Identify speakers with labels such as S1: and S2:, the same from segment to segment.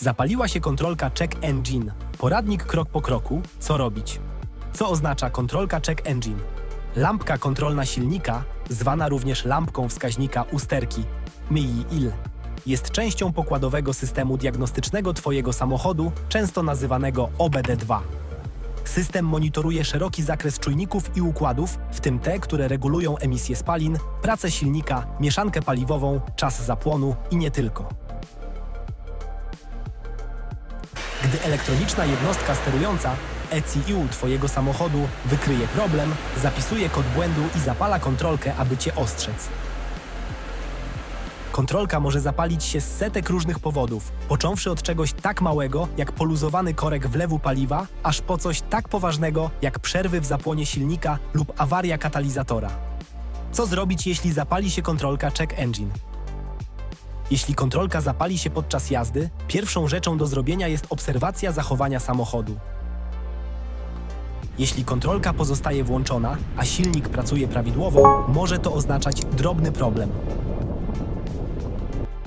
S1: Zapaliła się kontrolka Check Engine. Poradnik krok po kroku, co robić. Co oznacza kontrolka Check Engine? Lampka kontrolna silnika, zwana również lampką wskaźnika usterki, MII-IL, jest częścią pokładowego systemu diagnostycznego Twojego samochodu, często nazywanego OBD2. System monitoruje szeroki zakres czujników i układów, w tym te, które regulują emisję spalin, pracę silnika, mieszankę paliwową, czas zapłonu i nie tylko. Gdy elektroniczna jednostka sterująca ECU Twojego samochodu wykryje problem, zapisuje kod błędu i zapala kontrolkę, aby Cię ostrzec. Kontrolka może zapalić się z setek różnych powodów, począwszy od czegoś tak małego jak poluzowany korek wlewu paliwa, aż po coś tak poważnego jak przerwy w zapłonie silnika lub awaria katalizatora. Co zrobić, jeśli zapali się kontrolka check engine? Jeśli kontrolka zapali się podczas jazdy, pierwszą rzeczą do zrobienia jest obserwacja zachowania samochodu. Jeśli kontrolka pozostaje włączona, a silnik pracuje prawidłowo, może to oznaczać drobny problem.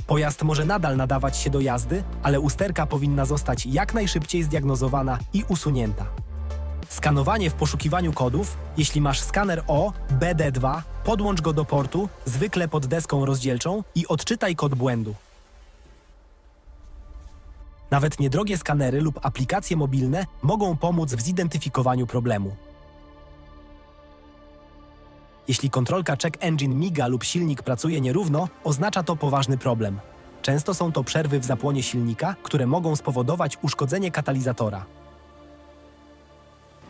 S1: Pojazd może nadal nadawać się do jazdy, ale usterka powinna zostać jak najszybciej zdiagnozowana i usunięta. Skanowanie w poszukiwaniu kodów. Jeśli masz skaner O, BD2, podłącz go do portu, zwykle pod deską rozdzielczą i odczytaj kod błędu. Nawet niedrogie skanery lub aplikacje mobilne mogą pomóc w zidentyfikowaniu problemu. Jeśli kontrolka check engine miga lub silnik pracuje nierówno, oznacza to poważny problem. Często są to przerwy w zapłonie silnika, które mogą spowodować uszkodzenie katalizatora.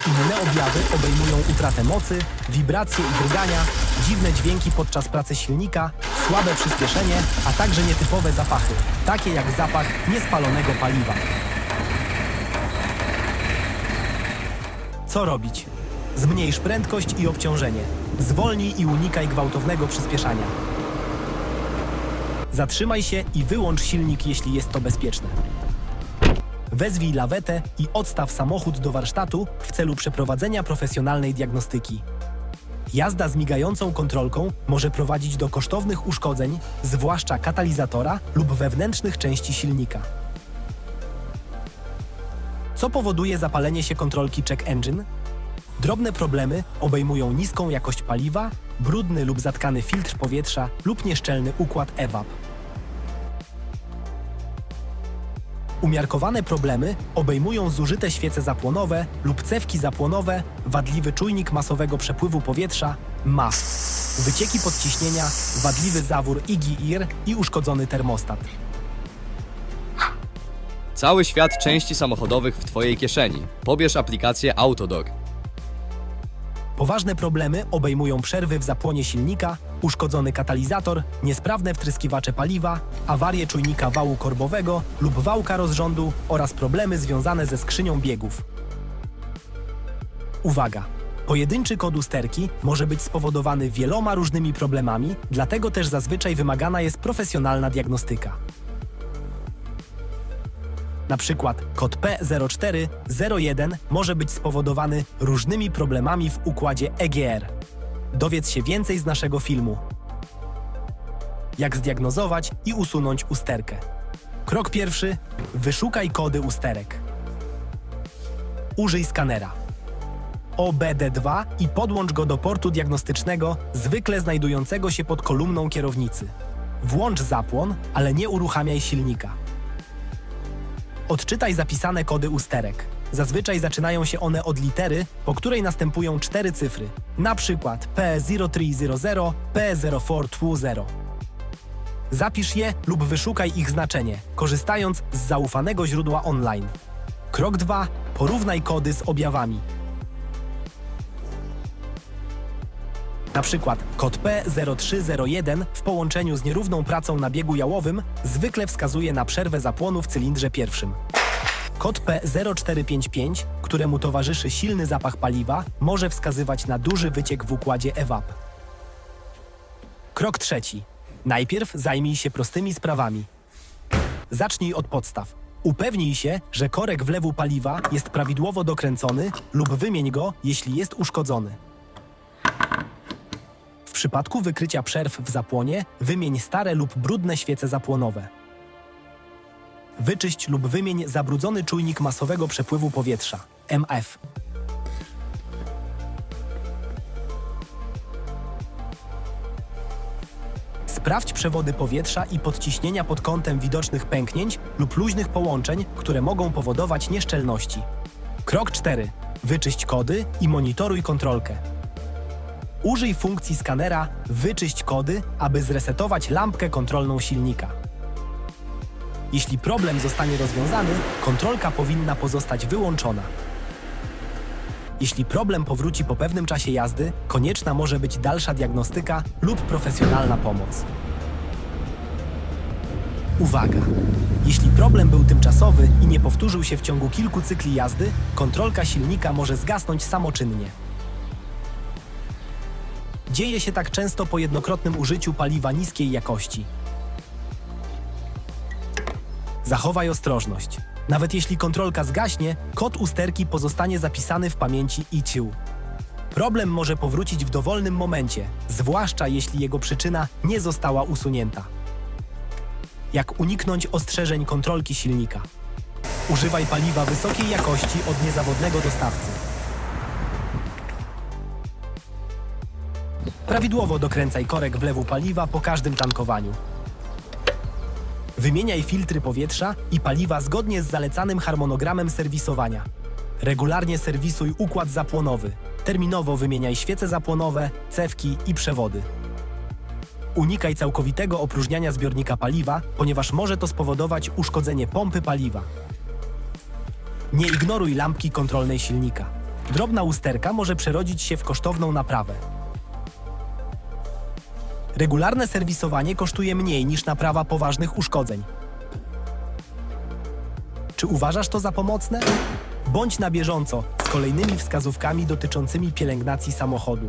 S1: Inne objawy obejmują utratę mocy, wibracje i drgania, dziwne dźwięki podczas pracy silnika, słabe przyspieszenie, a także nietypowe zapachy, takie jak zapach niespalonego paliwa. Co robić? Zmniejsz prędkość i obciążenie. Zwolnij i unikaj gwałtownego przyspieszania. Zatrzymaj się i wyłącz silnik, jeśli jest to bezpieczne. Wezwij lawetę i odstaw samochód do warsztatu w celu przeprowadzenia profesjonalnej diagnostyki. Jazda z migającą kontrolką może prowadzić do kosztownych uszkodzeń, zwłaszcza katalizatora lub wewnętrznych części silnika. Co powoduje zapalenie się kontrolki check engine? Drobne problemy obejmują niską jakość paliwa, brudny lub zatkany filtr powietrza lub nieszczelny układ EVAP. Umiarkowane problemy obejmują zużyte świece zapłonowe lub cewki zapłonowe, wadliwy czujnik masowego przepływu powietrza MAS, wycieki podciśnienia, wadliwy zawór IGIR i uszkodzony termostat.
S2: Cały świat części samochodowych w Twojej kieszeni. Pobierz aplikację Autodog.
S1: Poważne problemy obejmują przerwy w zapłonie silnika, uszkodzony katalizator, niesprawne wtryskiwacze paliwa, awarię czujnika wału korbowego lub wałka rozrządu oraz problemy związane ze skrzynią biegów. Uwaga! Pojedynczy kod usterki może być spowodowany wieloma różnymi problemami, dlatego też zazwyczaj wymagana jest profesjonalna diagnostyka. Na przykład kod P0401 może być spowodowany różnymi problemami w układzie EGR. Dowiedz się więcej z naszego filmu. Jak zdiagnozować i usunąć usterkę. Krok pierwszy: wyszukaj kody usterek. Użyj skanera. OBD2 i podłącz go do portu diagnostycznego, zwykle znajdującego się pod kolumną kierownicy. Włącz zapłon, ale nie uruchamiaj silnika. Odczytaj zapisane kody usterek. Zazwyczaj zaczynają się one od litery, po której następują cztery cyfry, na przykład P0300, P0420. Zapisz je lub wyszukaj ich znaczenie, korzystając z zaufanego źródła online. Krok 2. Porównaj kody z objawami. Na przykład kod P0301 w połączeniu z nierówną pracą na biegu jałowym zwykle wskazuje na przerwę zapłonu w cylindrze pierwszym. Kod P0455, któremu towarzyszy silny zapach paliwa, może wskazywać na duży wyciek w układzie EVAP. Krok trzeci. Najpierw zajmij się prostymi sprawami. Zacznij od podstaw. Upewnij się, że korek wlewu paliwa jest prawidłowo dokręcony lub wymień go, jeśli jest uszkodzony. Przypadku wykrycia przerw w zapłonie, wymień stare lub brudne świece zapłonowe. Wyczyść lub wymień zabrudzony czujnik masowego przepływu powietrza MF. Sprawdź przewody powietrza i podciśnienia pod kątem widocznych pęknięć lub luźnych połączeń, które mogą powodować nieszczelności. Krok 4. Wyczyść kody i monitoruj kontrolkę. Użyj funkcji skanera Wyczyść kody, aby zresetować lampkę kontrolną silnika. Jeśli problem zostanie rozwiązany, kontrolka powinna pozostać wyłączona. Jeśli problem powróci po pewnym czasie jazdy, konieczna może być dalsza diagnostyka lub profesjonalna pomoc. Uwaga! Jeśli problem był tymczasowy i nie powtórzył się w ciągu kilku cykli jazdy, kontrolka silnika może zgasnąć samoczynnie. Dzieje się tak często po jednokrotnym użyciu paliwa niskiej jakości. Zachowaj ostrożność. Nawet jeśli kontrolka zgaśnie, kod usterki pozostanie zapisany w pamięci ECU. Problem może powrócić w dowolnym momencie, zwłaszcza jeśli jego przyczyna nie została usunięta. Jak uniknąć ostrzeżeń kontrolki silnika? Używaj paliwa wysokiej jakości od niezawodnego dostawcy. Prawidłowo dokręcaj korek wlewu paliwa po każdym tankowaniu. Wymieniaj filtry powietrza i paliwa zgodnie z zalecanym harmonogramem serwisowania. Regularnie serwisuj układ zapłonowy. Terminowo wymieniaj świece zapłonowe, cewki i przewody. Unikaj całkowitego opróżniania zbiornika paliwa, ponieważ może to spowodować uszkodzenie pompy paliwa. Nie ignoruj lampki kontrolnej silnika. Drobna usterka może przerodzić się w kosztowną naprawę. Regularne serwisowanie kosztuje mniej niż naprawa poważnych uszkodzeń. Czy uważasz to za pomocne? Bądź na bieżąco z kolejnymi wskazówkami dotyczącymi pielęgnacji samochodu.